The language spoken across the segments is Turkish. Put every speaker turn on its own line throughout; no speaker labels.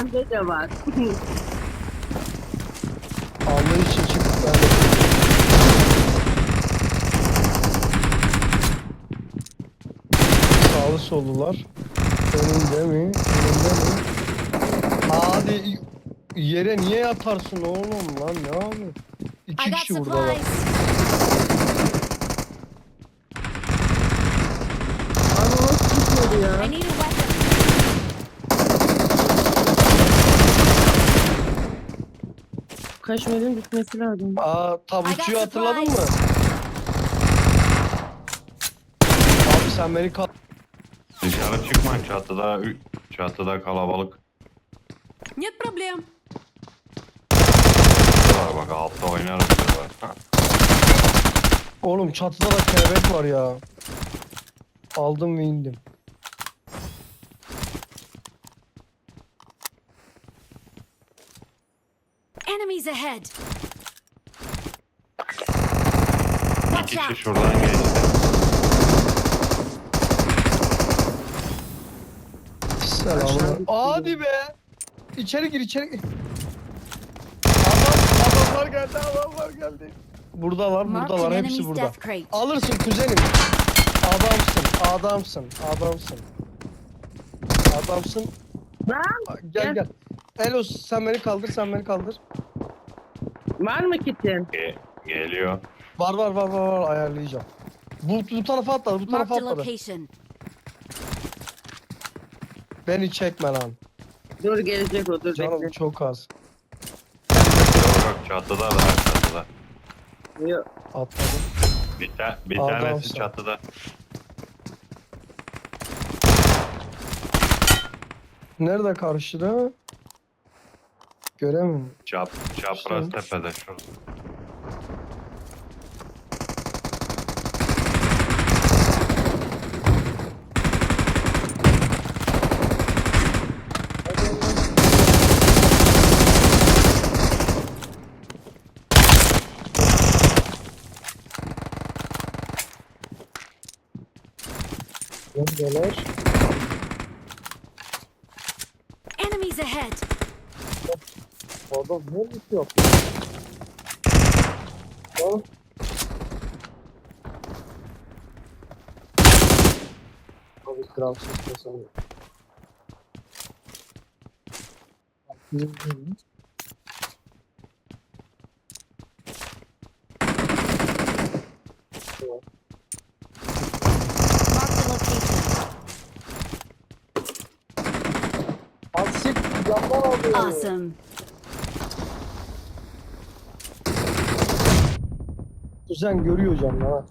sende de var.
Allah için ben de. Sağlı sollular. Önünde mi? Önünde mi? Hadi yere niye yatarsın oğlum lan ne abi?
I
İki
got
kişi burada var.
supplies.
Abi o çıkmadı
I
ya.
need a weapon.
Kaşmerin bitmesi lazım.
Aa tabutçuyu
I got
hatırladın mı?
supplies.
Abi sen beni kal...
Dışarı çıkma çatıda çatıda kalabalık.
Нет проблем.
Var bak altta oynarız diyorlar.
Oğlum çatıda da kelebek var ya. Aldım ve indim.
Enemies ahead.
Bir
Watch
kişi
out.
şuradan geçti.
Selamlar. Hadi be. İçeri gir içeri gir. Adam, adamlar geldi adamlar geldi. Buradalar
Marked
buradalar
an
hepsi
enemy's
burada.
death crate.
Alırsın kuzenim. Adamsın adamsın adamsın. Adamsın.
Lan
Gel
Gel.
Elos sen beni kaldır sen beni kaldır.
var mı kitin?
Ge- geliyor.
Var var var var var ayarlayacağım. Bu, bu tarafa atladı bu
Marked
tarafa
a
atladı.
location.
Beni çekme lan.
Dur gelecek o dur
Canım
bekle.
çok az.
Yok çatıda da çatıda.
Yok.
Atladım.
Bir, ta bir
Adamsın.
tanesi çatıda.
Nerede karşıda? Göremiyorum.
Çap, çapraz
Şey-
tepede şurada.
Neredeler?
Enemies ahead.
Adam ne bir yok. Ha? Abi kral ses sanıyor.
Awesome.
Kuzen görüyor camdan ha.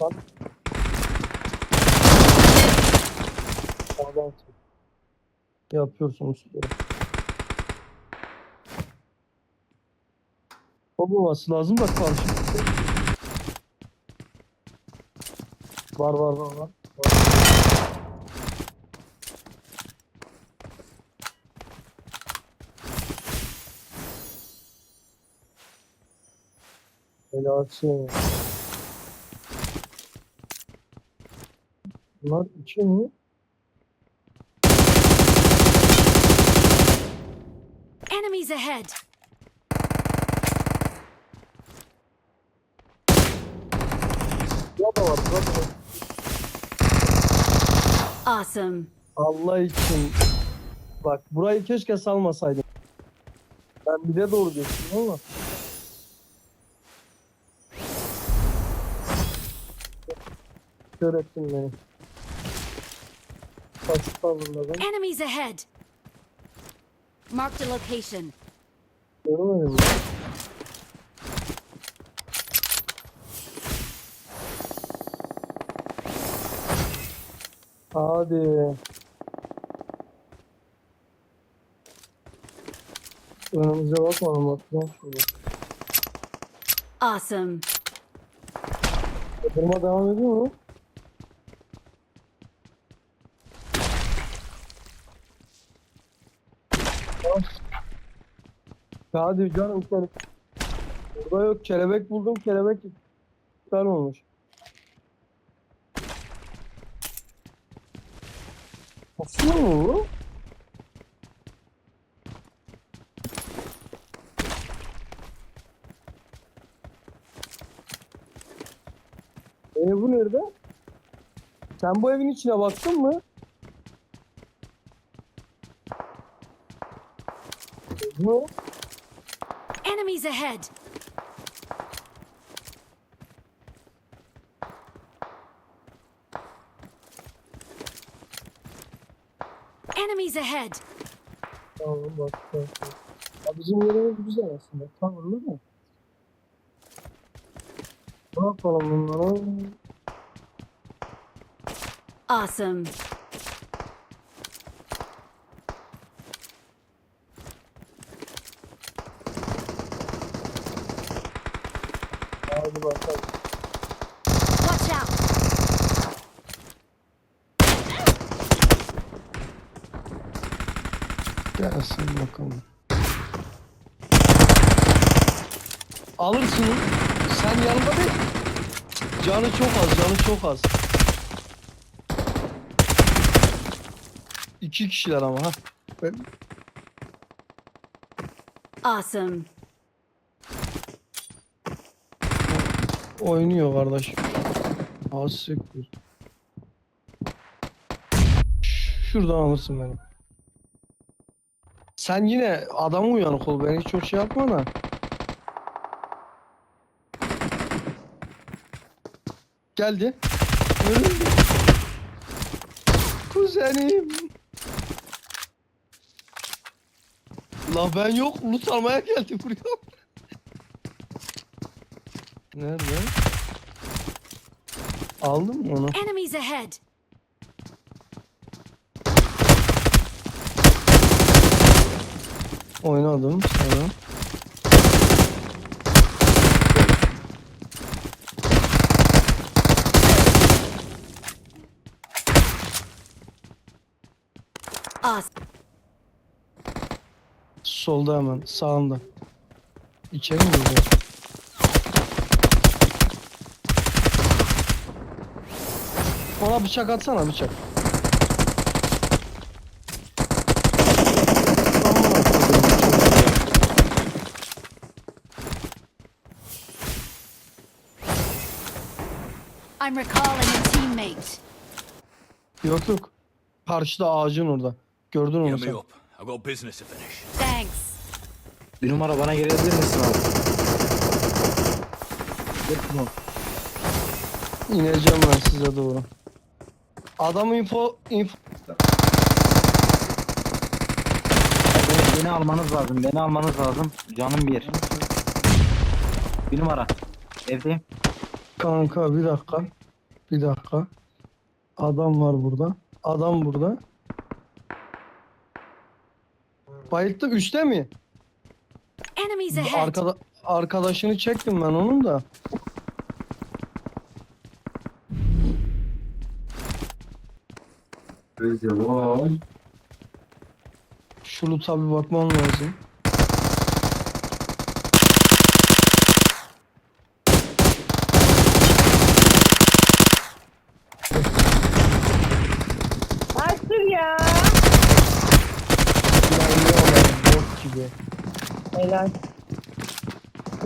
Bak. Sağdan çık. Yapıyorsun usta. Olmaması lazım da karşı. Var var var var. var. Helalsin. Bunlar iki mi?
Enemies ahead.
Ya da var, burada da var.
Awesome.
Allah için. Bak burayı keşke salmasaydım. Ben bir de doğru geçtim ama. Kör ettin beni. Basit tavırladım.
Enemies ahead. Marked a location.
Görmedim? Hadi. Önümüze bakmadım bakacağım şimdi.
Awesome.
Durma devam ediyor mu? Hadi canım senin. Burada yok kelebek buldum kelebek iptal olmuş. Aslı mı bu? E bu nerede? Sen bu evin içine baktın mı? Bu
Enemies ahead! Enemies ahead!
Tamam bak. bak. Ya bizim yerimiz güzel aslında. Ne yapalım bunlara?
Awesome!
Gelsin bakalım. Alırsın. Sen yanında bir. Canı çok az, canı çok az. İki kişiler ama ha. Ben...
Awesome!
Oynuyor kardeş. Az siktir. Şuradan alırsın beni. Sen yine adam uyanık ol. Beni hiç çok şey yapma da. Geldi. Kuzenim. La ben yok. Loot almaya geldi buraya. Nerede? Aldın mı onu?
Enemies ahead!
Oynadım sana.
Awesome!
Solda hemen sağında. İçeri mi gireceğiz? Ona bıçak atsana bıçak.
I'm recalling a teammate.
Yok yok. Karşıda ağacın orada. Gördün onu
Get me
sen.
up. I've got business to finish.
Thanks.
Bir numara bana gelebilir misin abi? Bunu.
İneceğim ben size doğru. Adam info info
Beni, beni almanız lazım. Beni almanız lazım. Canım bir. Bir numara. Evdeyim.
Kanka bir dakika. Bir dakika. Adam var burada. Adam burada. Bayılttı üçte mi?
Enemies ahead!
Arkada arkadaşını çektim ben onun da. Şu loot'a bir bakmam lazım. diye.
Helal.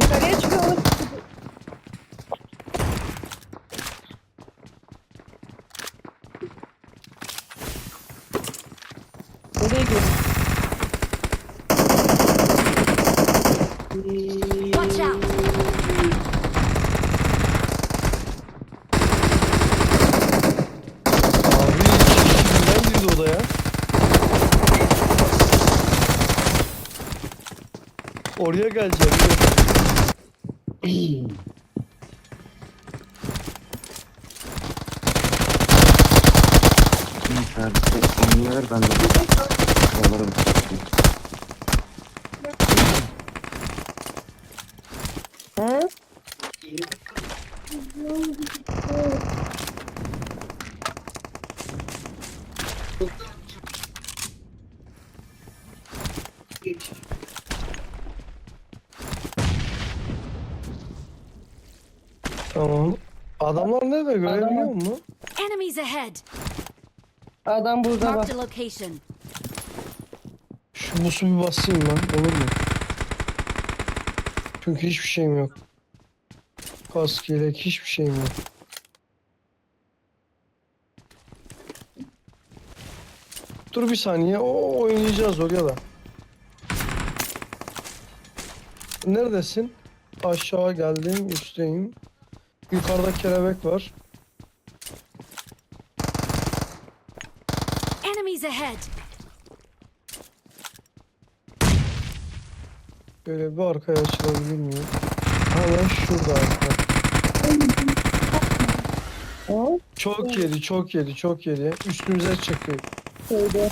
Yukarıya çıkıyoruz. Nereye
gidiyoruz? Oraya.
Neyse abi. Onu ver ben de. Alırım.
He?
Adamlar nerede görebiliyor musun?
Enemies ahead!
Adam burada bak.
Marked a location.
Şu busu bir basayım lan olur mu? Çünkü hiçbir şeyim yok. Kask, yelek hiçbir şeyim yok. Dur bir saniye. O oynayacağız oraya da. Neredesin? Aşağı geldim, üstteyim. Yukarıda kelebek var.
Enemies ahead.
Böyle bir arkaya açılabilir miyim? Hemen şurada arka. Çok yedi, çok yedi, çok yedi. Üstümüze çıkıyor.
şeyde.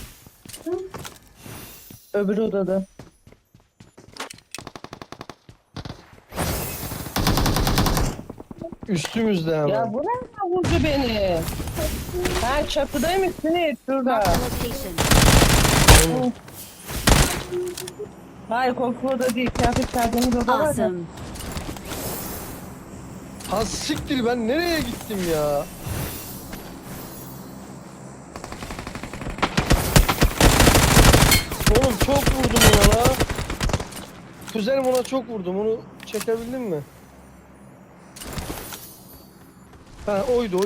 Öbür odada.
Üstümüzde hemen.
Ya bu nereden vurdu beni? Ha çatıdaymış Süneyt şurada.
Location.
Hayır korku oda değil. Kıyafet çaldığımız oda var ya.
Awesome.
Ha siktir ben nereye gittim ya? Oğlum çok vurdum ona la. Kuzenim ona çok vurdum. Onu çekebildin mi? Ha oydu oydu.